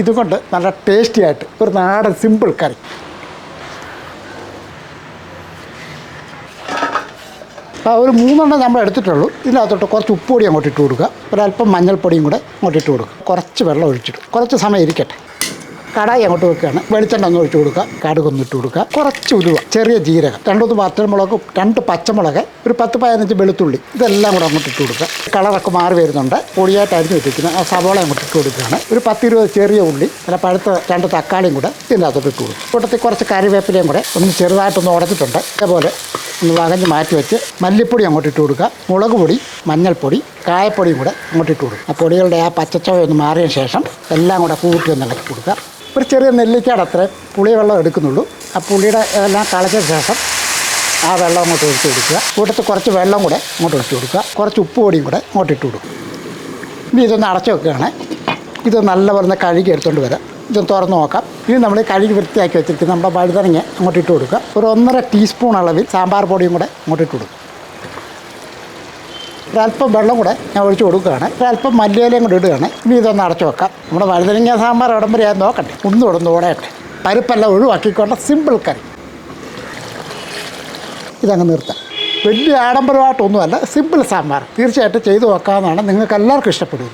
ഇതുകൊണ്ട് നല്ല ടേസ്റ്റി ആയിട്ട് ഒരു നാടൻ സിമ്പിൾ കറി. ആ ഒരു മൂന്നെണ്ണം നമ്മൾ എടുത്തിട്ടുള്ളൂ. ഇതിനകത്തോട്ട് കുറച്ച് ഉപ്പുപൊടി അങ്ങോട്ട് ഇട്ട് കൊടുക്കുക. ഒരല്പം മഞ്ഞൾപ്പൊടിയും കൂടെ അങ്ങോട്ട് ഇട്ട് കൊടുക്കുക. കുറച്ച് വെള്ളം ഒഴിച്ചിട്ട് കുറച്ച് സമയം ഇരിക്കട്ടെ. കടായി അങ്ങോട്ട് വെക്കുകയാണ്. വെളിച്ചെണ്ണ ഒന്ന് ഒഴിച്ച് കൊടുക്കുക. കടുകൊന്ന് ഇട്ട് കൊടുക്കുക. കുറച്ച് ഉലുവ ചെറിയ ജീരകം രണ്ടൂന്ന് പച്ചമുളക് രണ്ട് പച്ചമുളക് ഒരു പത്ത് പതിനഞ്ച് വെളുത്തുള്ളി. ഇതെല്ലാം കൂടെ അങ്ങോട്ട് ഇട്ട് കൊടുക്കുക. കളറൊക്കെ മാറി വരുന്നുണ്ട്. പൊടിയായിട്ട് അരിഞ്ഞ് ആ സവോള അങ്ങോട്ട് ഇട്ട് കൊടുക്കുകയാണ്. ഒരു പത്തിരുപത് ചെറിയ ഉള്ളി അല്ല പഴുത്ത രണ്ട് തക്കാളിയും കൂടെ ഇതിന്റെ അകത്തോട്ട് ഇട്ട് കൊടുക്കും കൂട്ടത്തിൽ കുറച്ച് കറിവേപ്പിലയും കൂടെ ഒന്ന് ചെറുതായിട്ടൊന്ന് ഉടച്ചിട്ടുണ്ട്. അതേപോലെ ഒന്ന് വകഞ്ഞ് മാറ്റി വെച്ച് മല്ലിപ്പൊടി അങ്ങോട്ട് ഇട്ട് കൊടുക്കുക. മുളക് പൊടി മഞ്ഞൾപ്പൊടി കായപ്പൊടിയും കൂടെ അങ്ങോട്ട് ഇട്ട് കൊടുക്കുക. ആ പൊടികളുടെ ആ പച്ചച്ചവ ഒന്ന് മാറിയ ശേഷം എല്ലാം കൂടെ കൂട്ടി ഒന്ന് ഇളക്കി കൊടുക്കുക. ഒരു ചെറിയ നെല്ലിക്കയുടെ അത്രയും പുളി വെള്ളം എടുക്കുന്നുള്ളൂ. ആ പുളിയുടെ എല്ലാം കളച്ച ശേഷം ആ വെള്ളം അങ്ങോട്ട് ഒഴിച്ച് കൊടുക്കുക. കൂട്ടത്തിൽ കുറച്ച് വെള്ളം കൂടെ അങ്ങോട്ട് ഒഴിച്ച് കൊടുക്കുക. കുറച്ച് ഉപ്പ് പൊടിയും കൂടെ അങ്ങോട്ട് ഇട്ട് കൊടുക്കും ഇനി ഇതൊന്ന് അടച്ചു വെക്കുകയാണ്. ഇത് നല്ല പറഞ്ഞ കഴുകി എടുത്തുകൊണ്ട് വരാം. ഇതൊന്ന് തുറന്ന് നോക്കാം. ഇനി നമ്മൾ കഴുകി വൃത്തിയാക്കി വെച്ചിരിക്കുന്ന നമ്മുടെ വഴുതനങ്ങ അങ്ങോട്ട് ഇട്ട് കൊടുക്കുക. ഒരു ഒന്നര ടീസ്പൂൺ അളവിൽ സാമ്പാർ പൊടിയും കൂടെ അങ്ങോട്ട് ഇട്ട് കൊടുക്കും ഒരല്പം വെള്ളം കൂടെ ഞാൻ ഒഴിച്ച് കൊടുക്കുകയാണ്. ഒരല്പം മല്ലിയിലയും കൂടെ ഇടുകയാണ്. ഇനി ഇതൊന്ന് അടച്ചു വെക്കാം. നമ്മുടെ വഴുതനങ്ങ സാമ്പാർ ഇടം വരെ നോക്കട്ടെ. ഒന്നും ഇടുന്നു ഓടയട്ടെ. പരിപ്പെല്ലാം ഒഴിവാക്കിക്കൊണ്ട് സിമ്പിൾ കറി. ഇതങ്ങ് നിർത്താം. വലിയ ആഡംബരമായിട്ടൊന്നുമല്ല സിമ്പിൾ സാമ്പാർ. തീർച്ചയായിട്ടും ചെയ്തു വെക്കാമെന്നാണ് നിങ്ങൾക്ക് എല്ലാവർക്കും ഇഷ്ടപ്പെടുന്നത്